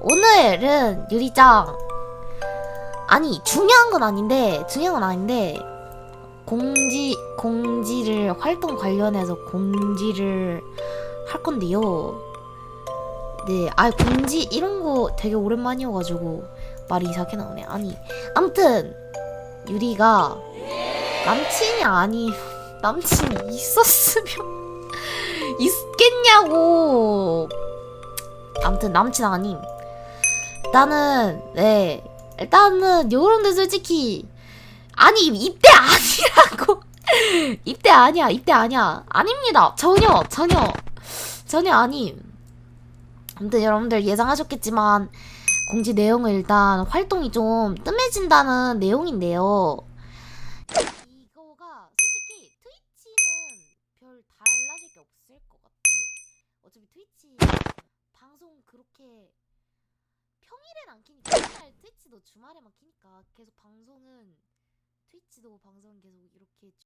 오늘은 유리짱 아니 중요한 건 아닌데 중요한 건 아닌데 공지 공지를 활동 관련해서 공지를 할 건데요. 네, 아 공지 이런 거 되게 오랜만이어가지고 말이 이상하게 나오네. 아니 아무튼 유리가 남친이 아니 남친이 있었으면 있겠냐고. 아무튼 남친 아님. 일단은 네 일단은 요런데 솔직히 아니 입대 아니라고 입대 아니야 입대 아니야 아닙니다 전혀 전혀 전혀 아님. 아무튼 여러분들 예상하셨겠지만 공지 내용은 일단 활동이 좀 뜸해진다는 내용인데요. 이거가 솔직히 트위치는 별 달라질 게 없을 것 같아. 어차피 트위치 방송 그렇게 평일엔 안 키니까 맨날 트위치도 주말에만 키니까 계속 방송은 트위치도 방송 계속 이렇게